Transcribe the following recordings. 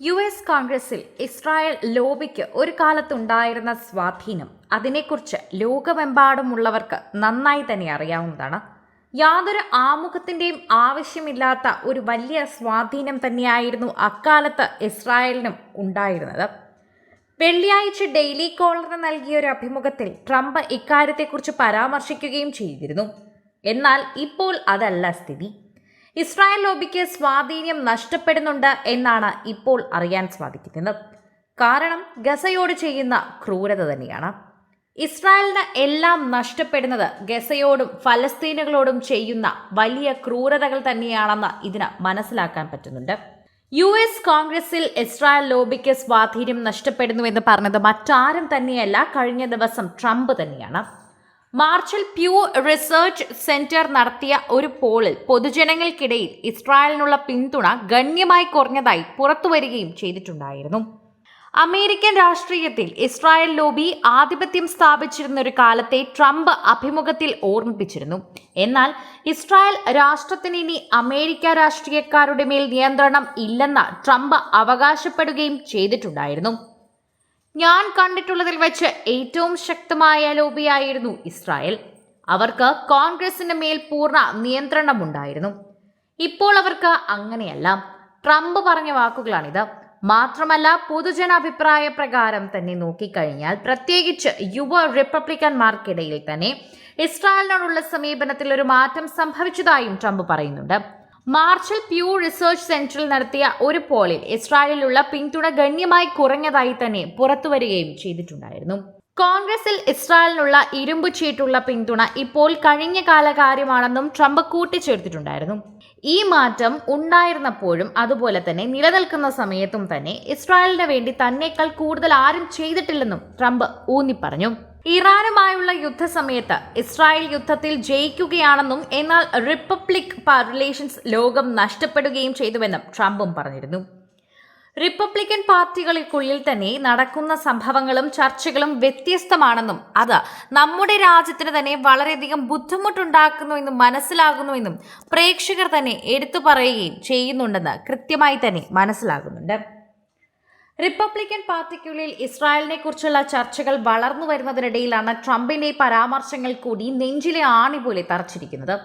U S കോൺഗ്രസിൽ Israel ലോബിക്ക് ഒരു കാലത്തുണ്ടായിരുന്ന സ്വാധീനം അതിനെക്കുറിച്ച് ലോകമെമ്പാടുമുള്ളവർക്ക് നന്നായി തന്നെ അറിയാവുന്നതാണ്. യാതൊരു ആമുഖത്തിന്റെയും ആവശ്യമില്ലാത്ത ഒരു വലിയ സ്വാധീനം തന്നെയായിരുന്നു അക്കാലത്ത് ഇസ്രായേലിനും ഉണ്ടായിരുന്നത്. വെള്ളിയാഴ്ച ഡെയിലി കോളറിന് നൽകിയ ഒരു അഭിമുഖത്തിൽ ട്രംപ് ഇക്കാര്യത്തെക്കുറിച്ച് പരാമർശിക്കുകയും ചെയ്തിരുന്നു. എന്നാൽ ഇപ്പോൾ അതല്ല സ്ഥിതി. ഇസ്രായേൽ ലോബിക്ക് സ്വാധീനം നഷ്ടപ്പെടുന്നുണ്ട് എന്നാണ് ഇപ്പോൾ അറിയാൻ സാധിക്കുന്നത്. കാരണം ഗസയോട് ചെയ്യുന്ന ക്രൂരത തന്നെയാണ്. ഇസ്രായേലിന് എല്ലാം നഷ്ടപ്പെടുന്നത് ഗസയോടും ഫലസ്തീനുകളോടും ചെയ്യുന്ന വലിയ ക്രൂരതകൾ തന്നെയാണെന്ന് ഇതിന് മനസ്സിലാക്കാൻ പറ്റുന്നുണ്ട്. യു എസ് കോൺഗ്രസിൽ ഇസ്രായേൽ ലോബിക്ക് സ്വാധീനം നഷ്ടപ്പെടുന്നുവെന്ന് പറഞ്ഞത് മറ്റാരും തന്നെയല്ല. കഴിഞ്ഞ ദിവസം ട്രംപ് തന്നെയാണ്. മാർച്ചൽ പ്യൂ റിസർച്ച് സെന്റർ നടത്തിയ ഒരു പോളിൽ പൊതുജനങ്ങൾക്കിടയിൽ ഇസ്രായേലിനുള്ള പിന്തുണ ഗണ്യമായി കുറഞ്ഞതായി പുറത്തുവരികയും ചെയ്തിട്ടുണ്ടായിരുന്നു. അമേരിക്കൻ രാഷ്ട്രീയത്തിൽ ഇസ്രായേൽ ലോബി ആധിപത്യം സ്ഥാപിച്ചിരുന്ന ഒരു കാലത്തെ ട്രംപ് അഭിമുഖത്തിൽ ഓർമ്മിപ്പിച്ചിരുന്നു. എന്നാൽ ഇസ്രായേൽ രാഷ്ട്രത്തിന് ഇനി അമേരിക്ക രാഷ്ട്രീയക്കാരുടെ മേൽ നിയന്ത്രണം ഇല്ലെന്ന് ട്രംപ് അവകാശപ്പെടുകയും ചെയ്തിട്ടുണ്ടായിരുന്നു. ഞാൻ കണ്ടിട്ടുള്ളതിൽ വെച്ച് ഏറ്റവും ശക്തമായ ലോബിയായിരുന്നു ഇസ്രായേൽ. അവർക്ക് കോൺഗ്രസിന്റെ മേൽ പൂർണ നിയന്ത്രണമുണ്ടായിരുന്നു. ഇപ്പോൾ അവർക്ക് അങ്ങനെയല്ല. ട്രംപ് പറഞ്ഞ വാക്കുകളാണിത്. മാത്രമല്ല പൊതുജനാഭിപ്രായ പ്രകാരം തന്നെ നോക്കിക്കഴിഞ്ഞാൽ പ്രത്യേകിച്ച് യുവ റിപ്പബ്ലിക്കന്മാർക്കിടയിൽ തന്നെ ഇസ്രായേലിനോടുള്ള സമീപനത്തിൽ ഒരു മാറ്റം സംഭവിച്ചതായും ട്രംപ് പറയുന്നുണ്ട്. മാർച്ചിൽ പ്യൂ റിസർച്ച് സെന്ററിൽ നടത്തിയ ഒരു പോളിൽ ഇസ്രായേലിലുള്ള പിന്തുണ ഗണ്യമായി കുറഞ്ഞതായി തന്നെ പുറത്തുവരികയും ചെയ്തിട്ടുണ്ടായിരുന്നു. കോൺഗ്രസിൽ ഇസ്രായേലിനുള്ള ഇരുമ്പു ചീട്ടുള്ള പിന്തുണ ഇപ്പോൾ കഴിഞ്ഞ കാല കാര്യമാണെന്നും ട്രംപ് കൂട്ടിച്ചേർത്തിട്ടുണ്ടായിരുന്നു. ഈ മാറ്റം ഉണ്ടായിരുന്നപ്പോഴും അതുപോലെ തന്നെ നിലനിൽക്കുന്ന സമയത്തും തന്നെ ഇസ്രായേലിന് വേണ്ടി തന്നേക്കാൾ കൂടുതൽ ആരും ചെയ്തിട്ടില്ലെന്നും ട്രംപ് ഊന്നിപ്പറഞ്ഞു. ഇറാനുമായുള്ള യുദ്ധസമയത്ത് ഇസ്രായേൽ യുദ്ധത്തിൽ ജയിക്കുകയാണെന്നും എന്നാൽ റിപ്പബ്ലിക് റിലേഷൻസ് ലോകം നഷ്ടപ്പെടുകയും ചെയ്തുവെന്നും ട്രംപും പറഞ്ഞിരുന്നു. റിപ്പബ്ലിക്കൻ പാർട്ടികൾക്കുള്ളിൽ തന്നെ നടക്കുന്ന സംഭവങ്ങളും ചർച്ചകളും വ്യത്യസ്തമാണെന്നും അത് നമ്മുടെ രാജ്യത്തിന് തന്നെ വളരെയധികം ബുദ്ധിമുട്ടുണ്ടാക്കുന്നുവെന്നും മനസ്സിലാകുന്നുവെന്നും പ്രേക്ഷകർ തന്നെ എടുത്തു പറയുകയും ചെയ്യുന്നുണ്ടെന്ന് കൃത്യമായി തന്നെ മനസ്സിലാകുന്നുണ്ട്. റിപ്പബ്ലിക്കൻ പാർട്ടിക്കുള്ളിൽ ഇസ്രായേലിനെ കുറിച്ചുള്ള ചർച്ചകൾ വളർന്നു വരുന്നതിനിടയിലാണ് ട്രംപിന്റെ പരാമർശങ്ങൾ കൂടി നെഞ്ചിലെ ആണി പോലെ തറച്ചിരിക്കുന്നത്.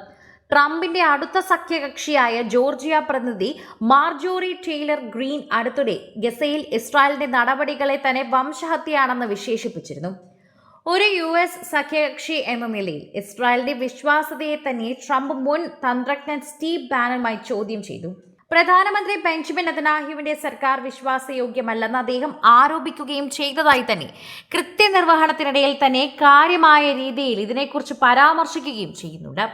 ട്രംപിന്റെ അടുത്ത സഖ്യകക്ഷിയായ ജോർജിയ പ്രതിനിധി മാർജോറി ടെയ്ലർ ഗ്രീൻ അടുത്തിടെ ഗസയിൽ ഇസ്രായേലിന്റെ നടപടികളെ തന്നെ വംശഹത്യയാണെന്ന് വിശേഷിപ്പിച്ചിരുന്നു. ഒരു യു എസ് സഖ്യകക്ഷി എന്ന നിലയിൽ ഇസ്രായേലിന്റെ വിശ്വാസ്യതയെ തന്നെ ട്രംപ് മുൻ തന്ത്രജ്ഞൻ സ്റ്റീവ് ബാനുമായി ചോദ്യം ചെയ്തു. പ്രധാനമന്ത്രി ബെഞ്ചമിൻ നെതനാഹുവിന്റെ സർക്കാർ വിശ്വാസയോഗ്യമല്ലെന്ന് അദ്ദേഹം ആരോപിക്കുകയും ചെയ്തതായി തന്നെ കൃത്യനിർവഹണത്തിനിടയിൽ തന്നെ കാര്യമായ രീതിയിൽ ഇതിനെക്കുറിച്ച് പരാമർശിക്കുകയും ചെയ്യുന്നുണ്ട്.